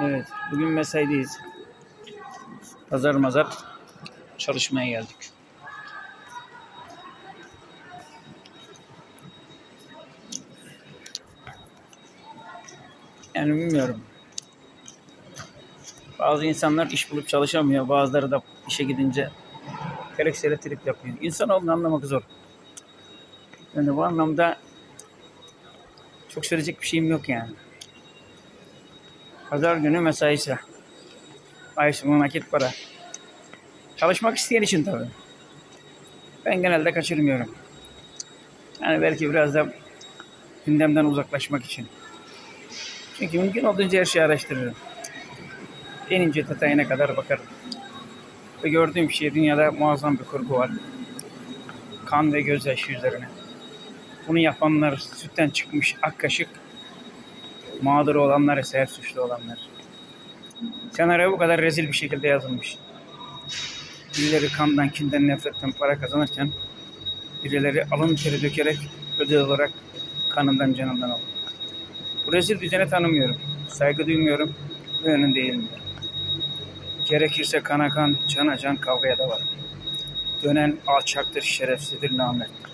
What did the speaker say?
Evet, bugün mesaideyiz. Pazar mazar çalışmaya geldik. Yani bilmiyorum. Bazı insanlar iş bulup çalışamıyor. Bazıları da işe gidince gereksiyle trip yapıyor. İnsan olduğunu anlamak zor. Yani bu anlamda çok söyleyecek bir şeyim yok yani. Pazar günü mesaisi. Ay sonu nakit para. Çalışmak isteyen için tabii. Ben genelde kaçırmıyorum. Yani belki biraz da gündemden uzaklaşmak için. Çünkü mümkün olduğunca her şeyi araştırırım. En ince detayına kadar bakarım. Ve gördüğüm şey dünyada muazzam bir kurgu var. Kan ve gözyaşı üzerine. Bunu yapanlar sütten çıkmış ak kaşık mağdur olanlar ise hep suçlu olanlar. Senaryo bu kadar rezil bir şekilde yazılmış. Birileri kandan, kinden, nefretten para kazanırken birileri alın teri dökerek ödül olarak kanından, canından alıyor. Bu rezil düzeni tanımıyorum. Saygı duymuyorum ve önünde eğilmiyorum. Gerekirse kana kan, cana can kavgaya da var. Dönen alçaktır, şerefsizdir, namerttir.